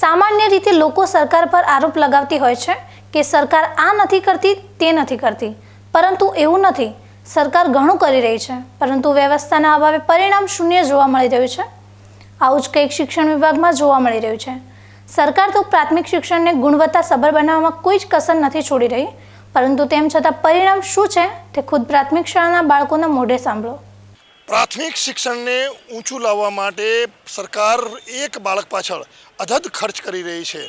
સામાન્ય રીતે લોકો સરકાર પર આરોપ લગાવતી હોય છે કે સરકાર આ નથી કરતી, તે નથી કરતી. પરંતુ એવું નથી. સરકાર ઘણું કરી રહી છે, પરંતુ વ્યવસ્થાના અભાવે પરિણામ શૂન્ય જોવા મળી રહ્યું છે. આવું જ કંઈક શિક્ષણ વિભાગમાં જોવા મળી રહ્યું છે. સરકાર તો પ્રાથમિક શિક્ષણને ગુણવત્તા સભર બનાવવામાં કોઈ જ કસર નથી છોડી રહી, પરંતુ તેમ છતાં પરિણામ શું છે તે ખુદ પ્રાથમિક શાળાના બાળકોના મોઢે સાંભળો. પ્રાથમિક શિક્ષણને ઊંચું લાવવા માટે સરકાર એક બાળક પાછળ અધધ ખર્ચ કરી રહી છે.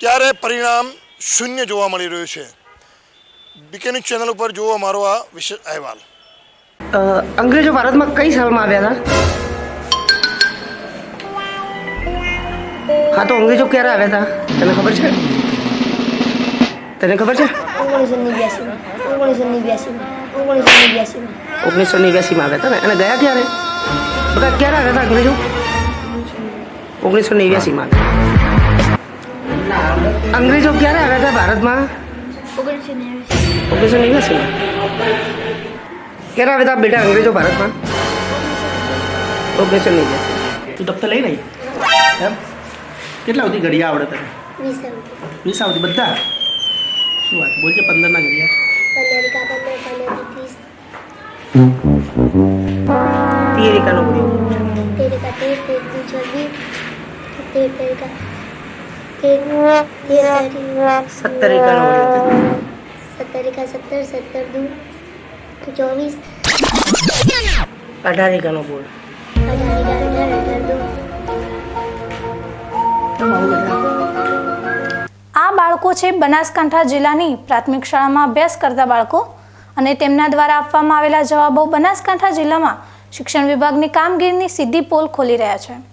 ત્યારે પરિણામ શૂન્ય જોવા મળી રહ્યું છે. બીકે ન્યૂઝ ચેનલ ઉપર જુઓ અમારો આ વિશેષ અહેવાલ. અંગ્રેજો ભારતમાં કઈ સાલમાં આવ્યા હતા? હા, તો અંગ્રેજો ક્યારે આવ્યા હતા? તને ખબર છે? તને ખબર છે? ઓગણીસો નેવ્યાસીમાં આવ્યા હતા ને? અને ગયા ક્યારે? બધા ક્યારે આવ્યા હતા અંગ્રેજો? ઓગણીસો નેવ્યાસીમાં. અંગ્રેજો ક્યારે આવ્યા હતા ભારતમાં? ઓગણીસો નેવ્યાસી નેવ્યાસીમાં. ક્યારે આવ્યા હતા બેટા અંગ્રેજો ભારતમાં? ઓગણીસો નેવ્યાસી તું દફતર લઈ રહી? એમ કેટલા સુધી ઘડિયા આવડે તને? વીસ આવતી બધા? શું વાત? બોલશે પંદરના ઘડિયા. પંદર કા પંદર પંદર ત્રીસ તિયરિકાનો ગુડિયો તેર તેર કેમ આવું બધા આ બાળકો છે બનાસકાંઠા જિલ્લાની પ્રાથમિક શાળામાં અભ્યાસ કરતા બાળકો અને તેમના દ્વારા આપવામાં આવેલા જવાબો બનાસકાંઠા જિલ્લામાં શિક્ષણ વિભાગની કામગીરીની સીધી પોલ ખોલી રહ્યા છે.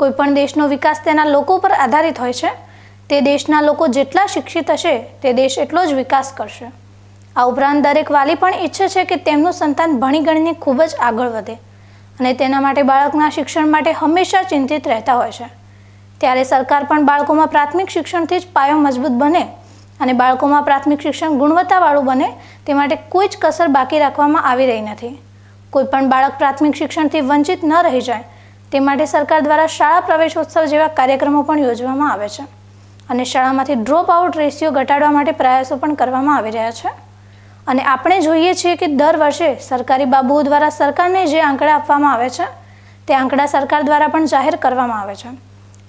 કોઈપણ દેશનો વિકાસ તેના લોકો પર આધારિત હોય છે. તે દેશના લોકો જેટલા શિક્ષિત હશે, તે દેશ એટલો જ વિકાસ કરશે. આ ઉપરાંત દરેક વાલી પણ ઈચ્છે છે કે તેમનું સંતાન ભણી ગણીને ખૂબ જ આગળ વધે અને તેના માટે બાળકના શિક્ષણ માટે હંમેશા ચિંતિત રહેતા હોય છે. ત્યારે સરકાર પણ બાળકોમાં પ્રાથમિક શિક્ષણથી જ પાયો મજબૂત બને અને બાળકોમાં પ્રાથમિક શિક્ષણ ગુણવત્તાવાળું બને તે માટે કોઈ જ કસર બાકી રાખવામાં આવી રહી નથી. કોઈ પણ બાળક પ્રાથમિક શિક્ષણથી વંચિત ન રહી જાય તે માટે સરકાર દ્વારા શાળા પ્રવેશોત્સવ જેવા કાર્યક્રમો પણ યોજવામાં આવે છે. અને શાળામાંથી ડ્રોપ આઉટ રેશિયો ઘટાડવા માટે પ્રયાસો પણ કરવામાં આવી રહ્યા છે. અને આપણે જોઈએ છીએ કે દર વર્ષે સરકારી બાબુઓ દ્વારા સરકારને જે આંકડા આપવામાં આવે છે, તે આંકડા સરકાર દ્વારા પણ જાહેર કરવામાં આવે છે.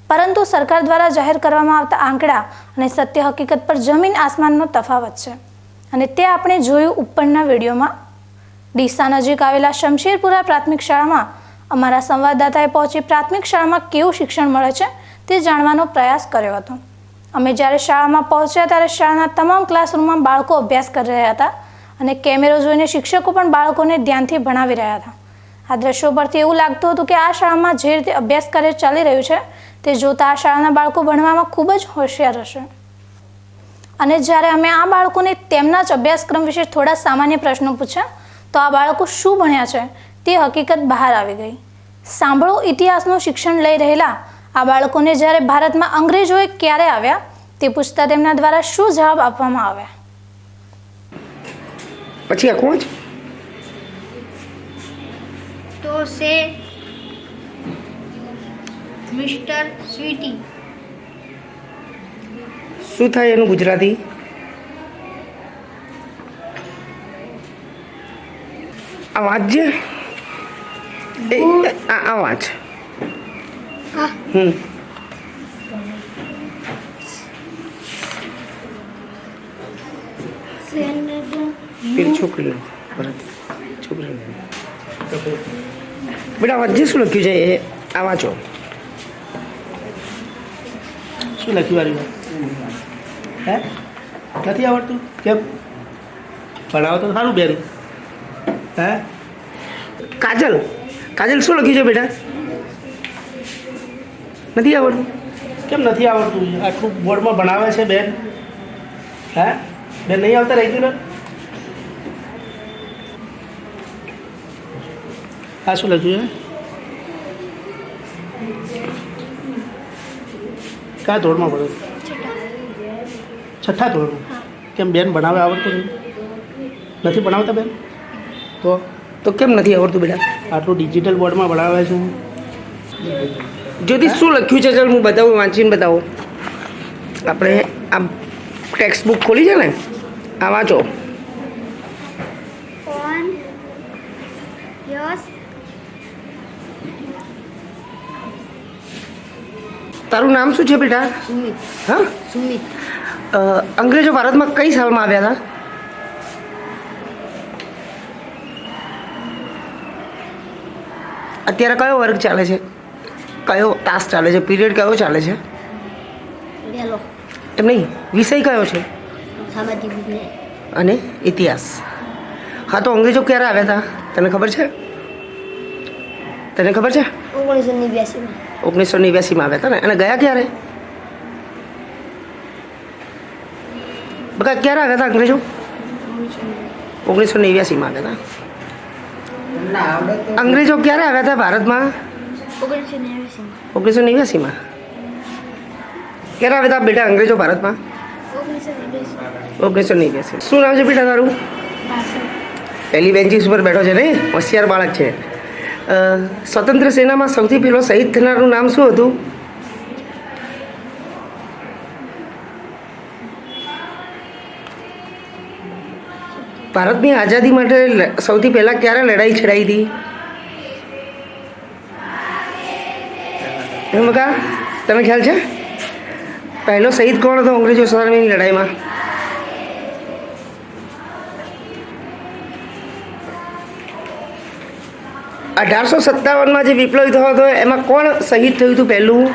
પરંતુ સરકાર દ્વારા જાહેર કરવામાં આવતા આંકડા અને સત્ય હકીકત પર જમીન આસમાનનો તફાવત છે. અને તે આપણે જોયું ઉપરના વિડીયોમાં. ડીસા નજીક આવેલા શમશેરપુરા પ્રાથમિક શાળામાં અમારા સંવાદદાતાએ પહોંચી પ્રાથમિક શાળામાં કેવું શિક્ષણ મળે છે તે જાણવાનો પ્રયાસ કર્યો હતો. અમે જ્યારે શાળામાં પહોંચ્યા ત્યારે શાળાના તમામ ક્લાસરૂમમાં બાળકો અભ્યાસ કરી રહ્યા હતા અને કેમેરો જોઈને શિક્ષકો પણ બાળકોને ધ્યાનથી ભણાવી રહ્યા હતા. આ દ્રશ્યો પરથી એવું લાગતું હતું કે આ શાળામાં જે રીતે અભ્યાસ કાર્ય ચાલી રહ્યું છે તે જોતા આ શાળાના બાળકો ભણવામાં ખૂબ જ હોશિયાર હશે. અને જ્યારે અમે આ બાળકોને તેમના જ અભ્યાસક્રમ વિશે થોડા સામાન્ય પ્રશ્નો પૂછ્યા, તો આ બાળકો શું ભણ્યા છે તે હકીકત બહાર આવી ગઈ. સાંભળો ઇતિહાસનું શિક્ષણ લઈ રહેલા આ બાળકોને જ્યારે ભારતમાં અંગ્રેજોએ ક્યારે આવ્યા તે પૂછતા તેમના દ્વારા શું જવાબ આપવામાં આવ્યા? પછી આ કોણ છે? તો સે મિસ્ટર સ્વીટી. શું થાય એનું ગુજરાતી? આ વાંચજે. એ આ આ હમ. પેલી છોકરીઓ છોકરીઓ બેટા વચ્ચે શું લખ્યું છે? એ આ વાંચો. શું લખ્યું વાળી હે? નથી આવડતું? કેમ? ભણાવો તો સારું બેન હે? કાજલ. કાજલ શું લખ્યું છે બેટા? નથી આવડતું? કેમ નથી આવડતું? આટલું બોર્ડમાં ભણાવે છે બેન. હે? બેન નહીં આવતા રેગ્યુલર આ શું લખ્યું છે? કયા ધોરણમાં ભણો છઠ્ઠા ધોરણમાં. કેમ બેન ભણાવે આવડતું નહીં? નથી ભણાવતા બેન? તો? તો કેમ નથી આવડતું બેટા? આટલું ડિજિટલ બોર્ડમાં ભણાવે છે? જ્યોતિષ શું લખ્યું છે? ચાલ હું બતાવું વાંચીને બતાવું. આપણે આ ટેક્સ્ટ બુક ખોલી છે ને? આ વાંચો. તારું નામ શું છે બેટા? સુમિત. હા? સુમિત. અંગ્રેજો ભારતમાં કઈ સાલમાં આવ્યા હતા? અત્યારે કયો વર્ગ ચાલે છે? કયો તાસ ચાલે છે? પીરિયડ કયો ચાલે છે? એમ નહીં? વિષય કયો છે? અને ઇતિહાસ. હા તો અંગ્રેજો ક્યારે આવ્યા હતા તને ખબર છે? તને ખબર છે? ઓગણીસો નેવ્યાસીમાં. ઓગણીસો નેવ્યાસીમાં આવ્યા હતા ને? અને ગયા ક્યારે? બકા ક્યારે આવ્યા હતા અંગ્રેજો? ઓગણીસો નેવ્યાસીમાં. આવ્યા હતા અંગ્રેજો ક્યારે આવ્યા હતા ભારતમાં? ઓગણીસો નેવ્યાસીમાં. ક્યારે આવ્યા હતા બેટા અંગ્રેજો ભારતમાં? ઓગણીસો નેવ્યાસી. શું નામ છે બેટા તારું? પહેલી બેન્ચીસ ઉપર બેઠો છે ને? હોશિયાર બાળક છે. સ્વતંત્ર સેનામાં સૌથી પહેલો શહીદ થનારનું નામ શું હતું? ભારતની આઝાદી માટે સૌથી પહેલાં ક્યારે લડાઈ છેડાઈ હતી? એમ બકા તને ખ્યાલ છે? પહેલો શહીદ કોણ હતો અંગ્રેજો સામેની લડાઈમાં? અઢારસો સત્તાવનમાં જે વિપ્લવ થયો હતો, એમાં કોણ શહીદ થયું હતું પહેલું?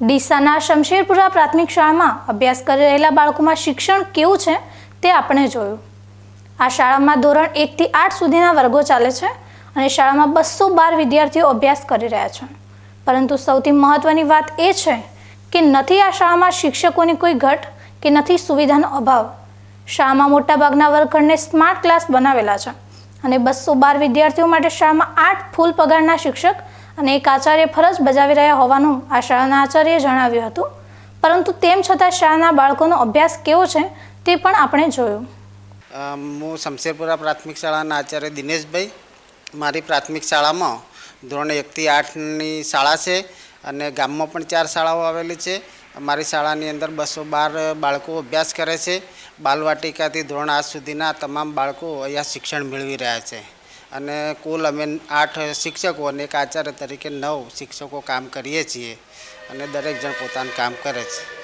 ડીસાના શમશેરપુરા પ્રાથમિક શાળામાં અભ્યાસ કરી રહેલા બાળકોમાં શિક્ષણ કેવું છે તે આપણે જોયું. આ શાળામાં ધોરણ એકથી આઠ સુધીના વર્ગો ચાલે છે અને શાળામાં બસો બાર વિદ્યાર્થીઓ અભ્યાસ કરી રહ્યા છે. પરંતુ સૌથી મહત્ત્વની વાત એ છે કે નથી આ શાળામાં શિક્ષકોની કોઈ ઘટ કે નથી સુવિધાનો અભાવ. શાળામાં મોટાભાગના વર્ગખંડને સ્માર્ટ ક્લાસ બનાવેલા છે અને બસો બાર વિદ્યાર્થીઓ માટે શાળામાં આઠ ફૂલ પગારના શિક્ષક અને એક આચાર્ય ફરજ બજાવી રહ્યા હોવાનું આ શાળાના આચાર્યએ જણાવ્યું હતું. પરંતુ તેમ છતાં શાળાના બાળકોનો અભ્યાસ કેવો છે તે પણ આપણે જોયું. હું શમશેરપુરા પ્રાથમિક શાળાના આચાર્ય દિનેશભાઈ. મારી પ્રાથમિક શાળામાં ધોરણ એકથી આઠની શાળા છે અને ગામમાં પણ ચાર શાળાઓ આવેલી છે. અમારી શાળાની અંદર બસો બાર બાળકો અભ્યાસ કરે છે. બાલવાટિકાથી ધોરણ આઠ સુધીના તમામ બાળકો અહીંયા શિક્ષણ મેળવી રહ્યા છે. અને કુલ અમે આઠ શિક્ષકો અને એક આચાર્ય તરીકે નવ શિક્ષકો કામ કરીએ છીએ અને દરેક જણ પોતાનું કામ કરે છે.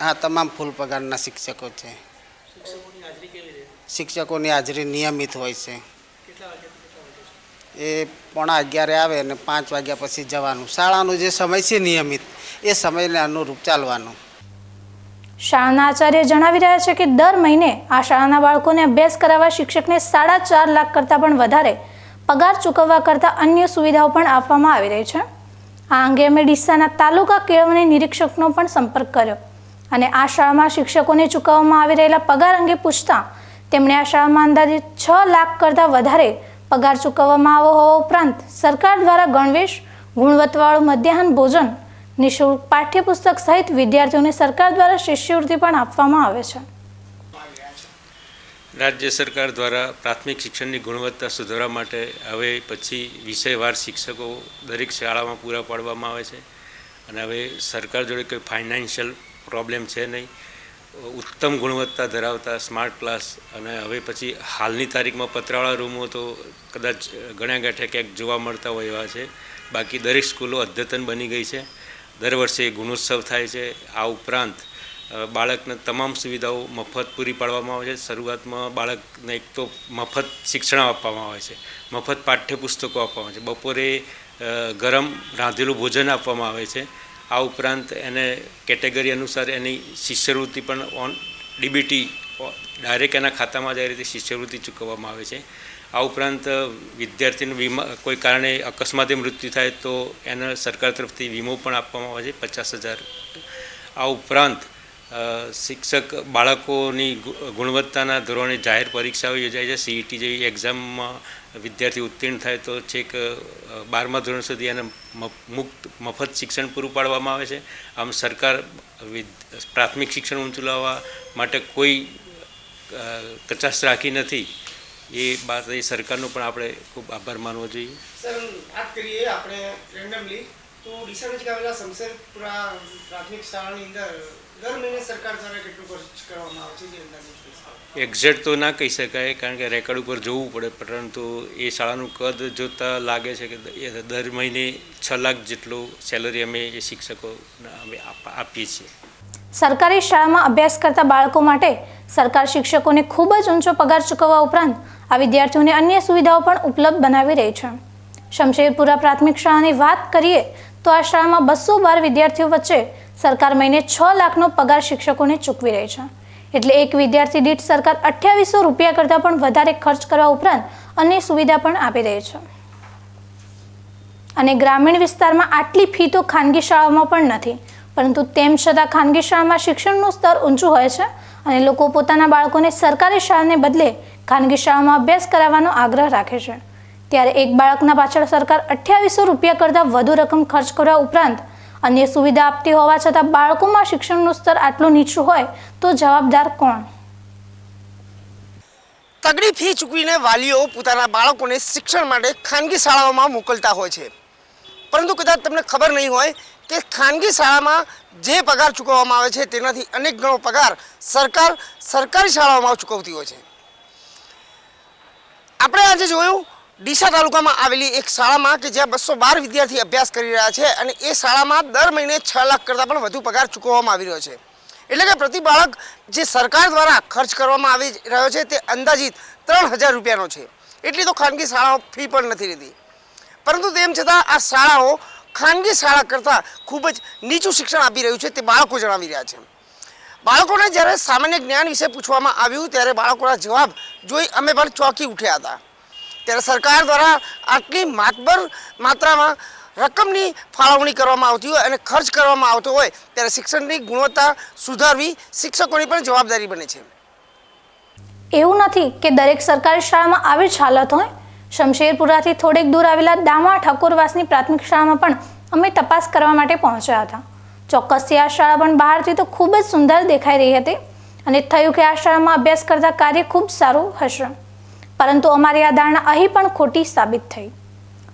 હા, તમામ ફૂલ પગારના શિક્ષકો છે. શિક્ષકોની હાજરી નિયમિત હોય છે. એ પોણા અગિયારે આવે અને પાંચ વાગ્યા પછી જવાનું. શાળાનો જે સમય છે નિયમિત, એ સમયને અનુરૂપ ચાલવાનું. શાળાના આચાર્ય જણાવી રહ્યા છે કે દર મહિને આ શાળાના બાળકોને અભ્યાસ કરાવવા શિક્ષકને સાડા ચાર લાખ કરતાં પણ વધારે પગાર ચૂકવવા કરતાં અન્ય સુવિધાઓ પણ આપવામાં આવી રહી છે. આ અંગે અમે ડીસાના તાલુકા કેળવણી નિરીક્ષકનો પણ સંપર્ક કર્યો અને આ શાળામાં શિક્ષકોને ચૂકવવામાં આવી રહેલા પગાર અંગે પૂછતા તેમણે આ શાળામાં અંદાજે છ લાખ કરતાં વધારે પગાર ચૂકવવામાં આવ્યો હોવા ઉપરાંત સરકાર દ્વારા ગણવેશ, ગુણવત્તાવાળું મધ્યાહન ભોજન નિઃશુલ્ક પાઠ્યપુસ્તક સહિત વિદ્યાર્થીઓને સરકાર દ્વારા શિષ્યવૃત્તિ પણ આપવામાં આવે છે. રાજ્ય સરકાર દ્વારા પ્રાથમિક શિક્ષણની ગુણવત્તા સુધારવા માટે હવે પછી વિષયવાર શિક્ષકો દરેક શાળામાં પૂરા પાડવામાં આવે છે. અને હવે સરકાર જોડે કોઈ ફાઇનાન્શિયલ પ્રોબ્લેમ છે નહીં. ઉત્તમ ગુણવત્તા ધરાવતા સ્માર્ટ ક્લાસ અને હવે પછી હાલની તારીખમાં પતરાવાળા રૂમો તો કદાચ ગણ્યા ગાંઠે ક્યાંક જોવા મળતા હોય એવા છે. બાકી દરેક સ્કૂલો અદ્યતન બની ગઈ છે. દર વર્ષે ગુણોત્સવ થાય છે. આ ઉપરાંત બાળકને તમામ સુવિધાઓ મફત પૂરી પાડવામાં આવે છે. શરૂઆતમાં બાળકને એક તો મફત શિક્ષણ આપવામાં આવે છે. મફત પાઠ્યપુસ્તકો આપવામાં આવે છે. બપોરે ગરમ રાંધેલું ભોજન આપવામાં આવે છે. આ ઉપરાંત એને કેટેગરી અનુસાર એની શિષ્યવૃત્તિ પણ ઓન ડીબીટી ડાયરેક્ટ એના ખાતામાં જાય રીતે શિષ્યવૃત્તિ ચૂકવવામાં આવે છે. આ ઉપરાંત વિદ્યાર્થીનું વીમા, કોઈ કારણે અકસ્માતે મૃત્યુ થાય તો એને સરકાર તરફથી વીમો પણ આપવામાં આવે છે, પચાસ હજાર. આ ઉપરાંત શિક્ષક બાળકોની ગુણવત્તાના ધોરણે જાહેર પરીક્ષાઓ યોજાય છે સીઈટી જેવી એક્ઝામમાં વિદ્યાર્થી ઉત્તીર્ણ થાય તો છેક બારમા ધોરણ સુધી એને મુક્ત મફત શિક્ષણ પૂરું પાડવામાં આવે છે. આમ સરકાર પ્રાથમિક શિક્ષણ ઊંચું લાવવા માટે કોઈ કચાશ રાખી નથી. એ બાબતે સરકારનો પણ આપણે ખૂબ આભાર માનવો જોઈએ. સર વાત કરીએ આપણે રેન્ડમલી તો ડીસા નજીક આવેલા શમશેરપુરા પ્રાથમિક શાળાની અંદર દર મહિને સરકાર દ્વારા કેટલું ખર્ચ કરવામાં આવે છે જે અંદાજે એક્ઝેક્ટ તો ના કહી શકાય કારણ કે રેકોર્ડ ઉપર જોવું પડે પરંતુ એ શાળાનું કદ જોતાં લાગે છે કે દર મહિને છ લાખ જેટલું સેલરી અમે એ શિક્ષકો અમે આપ- આપીએ છીએ. સરકારી શાળામાં અભ્યાસ કરતા બાળકો માટે સરકાર શિક્ષકોને ખૂબ જ ઊંચો પગાર ચૂકવવા ઉપરાંત આ વિદ્યાર્થીઓને અન્ય સુવિધાઓ પણ ઉપલબ્ધ બનાવી રહી છે. શમશેરપુરા પ્રાથમિક શાળાની વાત કરીએ તો આ શાળામાં બસો બાર વિદ્યાર્થીઓ વચ્ચે સરકાર મહિને છ લાખનો પગાર શિક્ષકોને ચૂકવી રહી છે. એટલે એક વિદ્યાર્થી દીઠ સરકાર અઠ્યાવીસો રૂપિયા કરતાં પણ વધારે ખર્ચ કરવા ઉપરાંત અન્ય સુવિધા પણ આપી રહી છે. અને ગ્રામીણ વિસ્તારમાં આટલી ફી તો ખાનગી શાળાઓમાં પણ નથી. પરંતુ તેમ છતાં ખાનગી શાળામાં શિક્ષણનું સ્તર ઊંચું હોય છે અને લોકો પોતાના બાળકોને સરકારી શાળાને બદલે ખાનગી શાળામાં અભ્યાસ કરાવવાનો આગ્રહ રાખે છે. ત્યારે એક બાળકના પાછળ સરકાર અઠ્યાવીસો રૂપિયા કરતાં વધુ રકમ ખર્ચ કરવા ઉપરાંત અન્ય સુવિધા આપતી હોવા છતાં બાળકોમાં શિક્ષણનું સ્તર આટલું નીચું હોય તો જવાબદાર કોણ? તગડી ફી ચૂકવીને વાલીઓ પોતાના બાળકોને શિક્ષણ માટે ખાનગી શાળાઓમાં મોકલતા હોય છે. પરંતુ કદાચ તમને ખબર નહીં હોય કે ખાનગી શાળામાં જે પગાર ચૂકવવામાં આવે છે તેનાથી અનેક ગણો પગાર સરકાર, સરકારી શાળાઓમાં ચૂકવતી હોય છે. આપણે આજે જોયું, ડીસા તાલુકામાં આવેલી એક શાળામાં કે જ્યાં બસો બાર વિદ્યાર્થી અભ્યાસ કરી રહ્યા છે અને એ શાળામાં દર મહિને છ લાખ કરતાં પણ વધુ પગાર ચૂકવવામાં આવી રહ્યો છે. એટલે કે પ્રતિ બાળક જે સરકાર દ્વારા ખર્ચ કરવામાં આવી રહ્યો છે તે અંદાજિત ત્રણ હજાર રૂપિયાનો છે. એટલી તો ખાનગી શાળાઓ ફી પણ નથી લીધી. પરંતુ તેમ છતાં આ શાળાઓ ખાનગી શાળા કરતાં ખૂબ જ નીચું શિક્ષણ આપી રહ્યું છે તે બાળકો જણાવી રહ્યા છે. બાળકોને જ્યારે સામાન્ય જ્ઞાન વિશે પૂછવામાં આવ્યું ત્યારે બાળકોના જવાબ જોઈ અમે પણ ચોંકી ઉઠ્યા હતા. ત્યારે સરકાર દ્વારા આટલી માતબર માત્રામાં રકમની ફાળવણી કરવામાં આવતી હોય અને ખર્ચ કરવામાં આવતો હોય ત્યારે શિક્ષણની ગુણવત્તા સુધારવી શિક્ષકોની પણ જવાબદારી બને છે. એવું નથી કે દરેક સરકારી શાળામાં આવી જ હાલત હોય શમશેરપુરાથી થોડેક દૂર આવેલા દામા ઠાકોરવાસની પ્રાથમિક શાળામાં પણ અમે તપાસ કરવા માટે પહોંચ્યા હતા. ચોક્કસથી આ શાળા પણ બહારથી તો ખૂબ જ સુંદર દેખાઈ રહી હતી અને થયું કે આ શાળામાં અભ્યાસ કરતા કાર્ય ખૂબ સારું હશે. પરંતુ અમારી આ ધારણા અહીં પણ ખોટી સાબિત થઈ.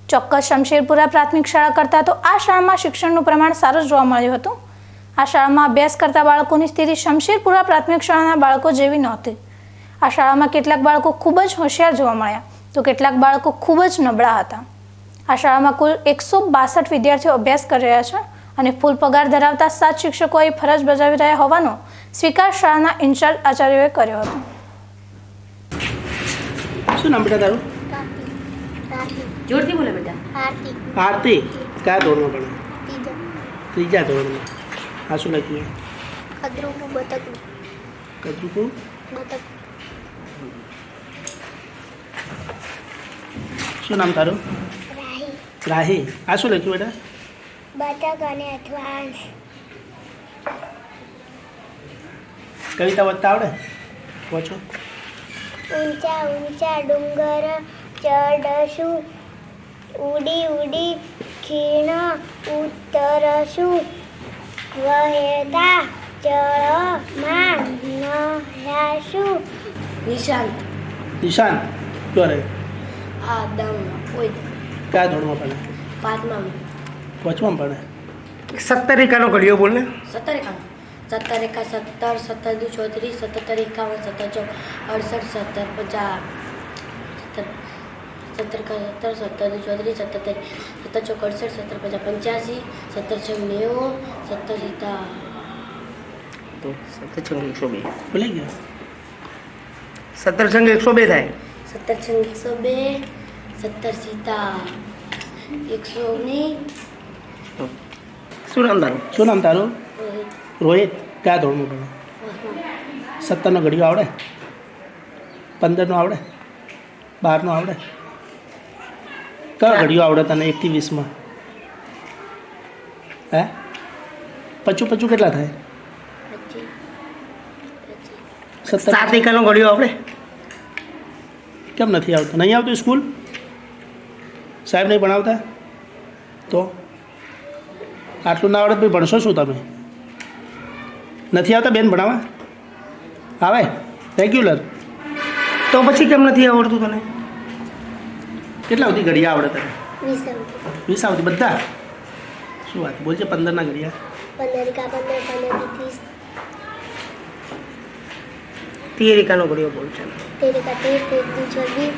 ચોક્કસ શમશેરપુરા પ્રાથમિક શાળા કરતાં તો આ શાળામાં શિક્ષણનું પ્રમાણ સારું જોવા મળ્યું હતું. આ શાળામાં અભ્યાસ કરતા બાળકોની સ્થિતિ શમશેરપુરા પ્રાથમિક શાળાના બાળકો જેવી નહોતી. આ શાળામાં કેટલાક બાળકો ખૂબ જ હોશિયાર જોવા મળ્યા. તો કેટલાક બાળકો ખૂબ જ નબળા હતા. આ શાળામાં કુલ એકસો બાસઠ વિદ્યાર્થીઓ અભ્યાસ કરી રહ્યા છે અને ફૂલ પગાર ધરાવતા સાત શિક્ષકો અહીં ફરજ બજાવી રહ્યા હોવાનો સ્વીકાર શાળાના ઇન્ચાર્જ આચાર્યોએ કર્યો હતો. શું નામ બેટા તારું? જોરથી બોલે બેટા. કાર્તિક. કયા ધોરણમાં ભણે? ત્રીજા. ધોરણમાં. આ શું લખ્યું? કદરૂપું બતકું કદરૂપું? બતક. શું નામ તારું? રાહી. રાહી આ શું લખ્યું બેટા? બતક અને અથવાંશ કવિતા વધતા આવડે? પહોંચો ઊંચા ઊંચા ડુંગર ચડશું. ઉડી ઉડી ખીણ ઉતરશું. વહેતા જળમાં નહાશું. નિશાંત. નિશાંત. ઓય કયા ધોરણમાં ભણે? પાંચમાં પાંચમાં ભણે? સત્તર એકાનો ઘડિયો બોલ ને સત્તર એકાનો સત્તર એકા સત્તર સત્તર દુ ચોત્રીસ સત્તર એકાવન સત્તર ચો અડસઠ સત્તર પચાસ સત્તર કા સત્તર સત્તર દુ ચોત્રીસ સત્તર તેર સત્તર ચોક અડસઠ સત્તર પચાસ પંચ્યાસી સત્તર છ નેવું સત્તર સીતા સત્તર છ એકસો બે. ભૂલી ગયા? સત્તર છંગ એકસો બે થાય. સત્તર છંગ એકસો બે. સત્તર સીતા એકસો ની શું નામ તારું? શું નામ તારું? રોહિત. કયા ધોરણનું ભણો? સત્તરનો ઘડિયો આવડે? પંદરનો આવડે? બારનો આવડે? કયો ઘડિયો આવડે તને એકથી વીસમાં? હે? પચું પચું કેટલા થાય? સત્તર. સાત એકાનો ઘડિયો આવડે? કેમ નથી આવતો? નહીં આવતું સ્કૂલ? સાહેબ નહીં ભણાવતા? તો? આટલું ના આવડે તો ભણશો શું તમે? નથી આવતા બેન ભણાવવા? આવે? રેગ્યુલર? તો પછી કેમ નથી આવડતું તને? કેટલા સુધી ઘડિયા આવડે તને? વીસ આવતી બધા? શું વાત? બોલજે પંદરના ઘડિયા. પંદર ઘડિયો બોલ છે તેરિકા તેર તેર દુ છવ્વીસ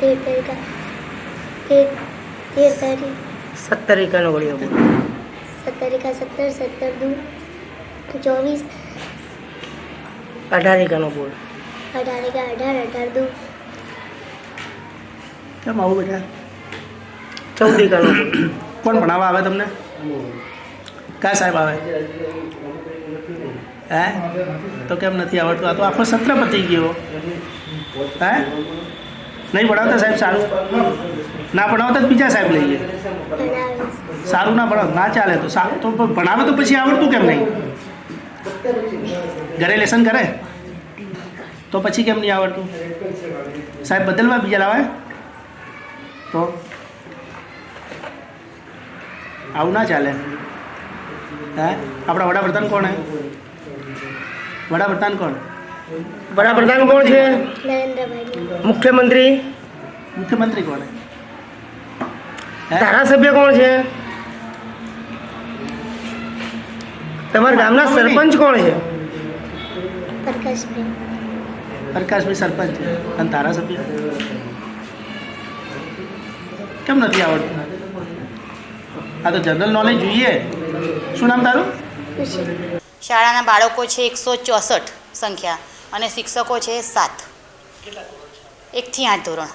તેર કા તેર તેર તારી સત્તરિકાનો ઘડિયો બોલ. સત્તર એકા સત્તર સત્તર દુ ચોવીસ. અઢારિકાનો બોલ. અઢાર કા અઢાર અઢાર દુ કેમ આવું બેટા? ચૌદિકાનો બોલ. કોણ ભણાવવા આવે તમને? કયા સાહેબ આવે? હે? તો કેમ નથી આવડતું? આ તો આખો સત્ર પતી ગયો. હે? નહીં ભણાવતા સાહેબ સારું? ના ભણાવતા તો બીજા સાહેબ લઈએ. સારું ના ભણાવ ના ચાલે તો સારું તો ભણાવે તો પછી આવડતું કેમ નહીં? ઘરે લેસન કરે? તો પછી કેમ નહીં આવડતું? સાહેબ બદલવા બીજા લાવે? તો? આવું ના ચાલે. હે? આપણા વડાપ્રધાન કોણ હે? વડાપ્રધાન કોણ? વડાપ્રધાન કોણ છે? મુખ્યમંત્રી? મુખ્યમંત્રી કોણ હે? ધારાસભ્ય કોણ છે? તમારા ગામના સરપંચ કોણ છે? પ્રકાશભાઈ. પ્રકાશભાઈ સરપંચ. અને ધારાસભ્ય? કેમ નથી આવડતું? આ તો જનરલ નોલેજ જોઈએ. શું નામ તારું? શાળાના બાળકો છે એકસો ચોસઠ સંખ્યા અને શિક્ષકો છે સાત. એકથી આઠ ધોરણ.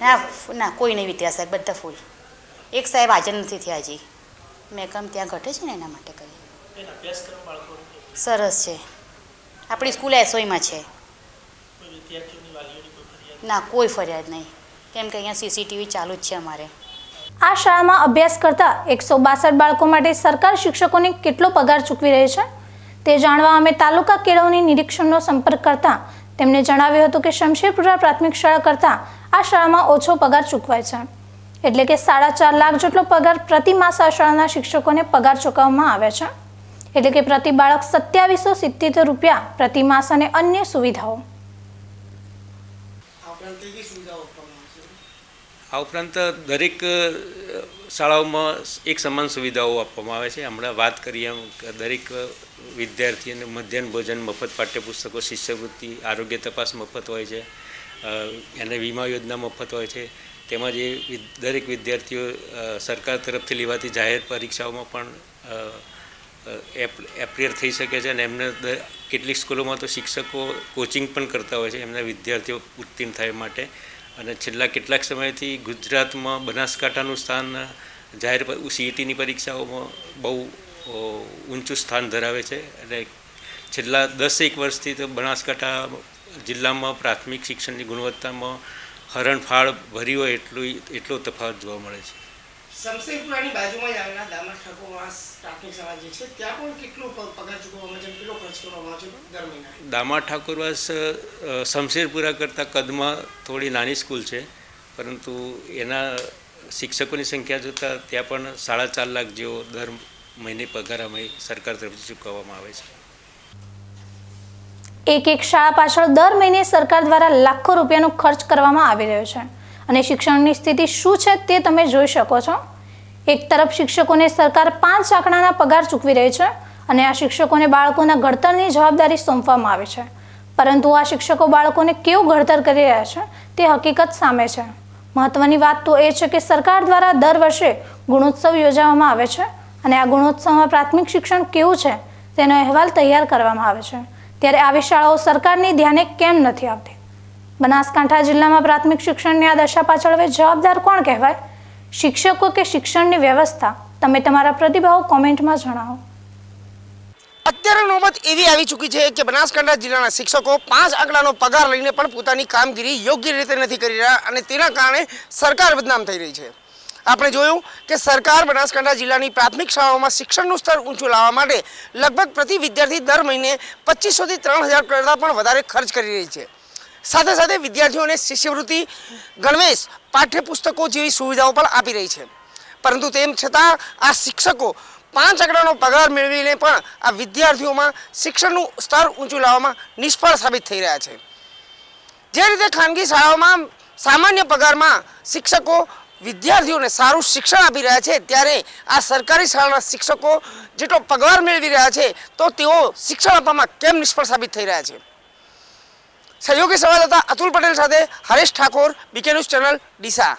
ના ના કોઈ નહીં વિદ્યા સાહેબ બધા ફૂલ. એક સાહેબ હાજર નથી થયા હજી. મેકમ ત્યાં ઘટે છે ને એના માટે કરી. સરસ છે. આપણી સ્કૂલ એસઓઈમાં છે. ના કોઈ ફરિયાદ નહીં. કેમ કે અહીંયા સીસીટીવી ચાલુ જ છે અમારે. આ શાળામાં અભ્યાસ કરતા એકસો બાસઠ બાળકો માટે સરકાર શિક્ષકોને કેટલો પગાર ચૂકવી રહી છે? તે જાણવા અમે તાલુકા કેળવણી નિરીક્ષણનો સંપર્ક કરતા તેમણે જણાવ્યું હતું કે શમશેરપુરા પ્રાથમિક શાળા કરતાં આ શાળામાં ઓછો પગાર ચૂકવાય છે. એટલે કે સાડા ચાર લાખ જેટલો પગાર પ્રતિ માસ આ શાળાના શિક્ષકોને પગાર ચૂકવવામાં આવે છે. એટલે કે પ્રતિ બાળક સત્યાવીસો સિત્તેર રૂપિયા પ્રતિ માસ અને અન્ય સુવિધાઓ. આ ઉપરાંત દરેક શાળાઓમાં એક સમાન સુવિધાઓ આપવામાં આવે છે. હમણાં વાત કરીએ દરેક વિદ્યાર્થીઓને મધ્યાહન ભોજન, મફત પાઠ્યપુસ્તકો, શિષ્યવૃત્તિ, આરોગ્ય તપાસ મફત હોય છે એને વીમા યોજના મફત હોય છે. તેમજ એ દરેક વિદ્યાર્થીઓ સરકાર તરફથી લેવાતી જાહેર પરીક્ષાઓમાં પણ એપ્રિયર થઈ શકે છે અને એમને કેટલીક સ્કૂલોમાં તો શિક્ષકો કોચિંગ પણ કરતા હોય છે, એમના વિદ્યાર્થીઓ ઉત્તીર્ણ થાય માટે. અને છેલ્લા કેટલાક સમયથી ગુજરાતમાં બનાસકાંઠાનું સ્થાન જાહેર સીઈટીની પરીક્ષાઓમાં બહુ ઊંચું સ્થાન ધરાવે છે. અને છેલ્લા દસેક વર્ષથી તો બનાસકાંઠા જિલ્લામાં પ્રાથમિક શિક્ષણની ગુણવત્તામાં હરણફાળ ભરી હોય એટલું એટલો તફાવત જોવા મળે છે. શમશેરપુરાની બાજુમાં જ આવેલા દામા ઠાકોરવાસ પ્રાથમિક શાળા જે છે ત્યાં પણ કેટલો પગાર ચૂકવવામાં આવે છે કેટલો ખર્ચ કરવામાં આવે છે દર મહિના દામા ઠાકોરવાસ શમશેરપુરા કરતાં કદમાં થોડી નાની સ્કૂલ છે પરંતુ એના શિક્ષકોની સંખ્યા જોતાં ત્યાં પણ સાડા ચાર લાખ જેવો દર મહિને પગાર અમે સરકાર તરફથી ચૂકવવામાં આવે છે. એક એક શાળા પાછળ દર મહિને સરકાર દ્વારા લાખો રૂપિયાનો ખર્ચ કરવામાં આવી રહ્યો છે. અને શિક્ષણની સ્થિતિ શું છે તે તમે જોઈ શકો છો. એક તરફ શિક્ષકોને સરકાર પાંચ આંકડાના પગાર ચૂકવી રહી છે અને આ શિક્ષકોને બાળકોના ઘડતરની જવાબદારી સોંપવામાં આવી છે. પરંતુ આ શિક્ષકો બાળકોને કેવું ઘડતર કરી રહ્યા છે તે હકીકત સામે છે. મહત્વની વાત તો એ છે કે સરકાર દ્વારા દર વર્ષે ગુણોત્સવ યોજવામાં આવે છે અને આ ગુણોત્સવમાં પ્રાથમિક શિક્ષણ કેવું છે તેનો અહેવાલ તૈયાર કરવામાં આવે છે. ત્યારે આવી શાળાઓ સરકારની ધ્યાને કેમ નથી આવતી? બનાસકાંઠા જિલ્લામાં પ્રાથમિક શિક્ષણની આ દશા પાછળ હવે જવાબદાર કોણ કહેવાય? શિક્ષકો કે શિક્ષણની વ્યવસ્થા? તમે તમારા પ્રતિભાવો કોમેન્ટમાં જણાવો. અત્યારે નોબત એવી આવી ચૂકી છે કે બનાસકાંઠા જિલ્લાના શિક્ષકો પાંચ આંકડાનો પગાર લઈને પણ પોતાની કામગીરી યોગ્ય રીતે નથી કરી રહ્યા અને તેના કારણે સરકાર બદનામ થઈ રહી છે. આપણે જોયું કે સરકાર બનાસકાંઠા જિલ્લાની પ્રાથમિક શાળાઓમાં શિક્ષણનું સ્તર ઊંચું લાવવા માટે લગભગ પ્રતિ વિદ્યાર્થી દર મહિને પચીસોથી ત્રણ હજાર કરતાં પણ વધારે ખર્ચ કરી રહી છે. સાથે સાથે વિદ્યાર્થીઓને શિષ્યવૃત્તિ, ગણવેશ, પાઠ્યપુસ્તકો જેવી સુવિધાઓ પણ આપી રહી છે. પરંતુ તેમ છતાં આ શિક્ષકો પાંચ આંકડાનો પગાર મેળવીને પણ આ વિદ્યાર્થીઓમાં શિક્ષણનું સ્તર ઊંચું લાવવામાં નિષ્ફળ સાબિત થઈ રહ્યા છે. જે રીતે ખાનગી શાળાઓમાં સામાન્ય પગારમાં શિક્ષકો વિદ્યાર્થીઓને સારું શિક્ષણ આપી રહ્યા છે, ત્યારે આ સરકારી શાળાના શિક્ષકો જેટલો પગાર મેળવી રહ્યા છે, તો તેઓ શિક્ષણ આપવામાં કેમ નિષ્ફળ સાબિત થઈ રહ્યા છે? સહયોગી સંવાદદાતા અતુલ પટેલ સાથે Haresh Thakor, BK news channel Deesa.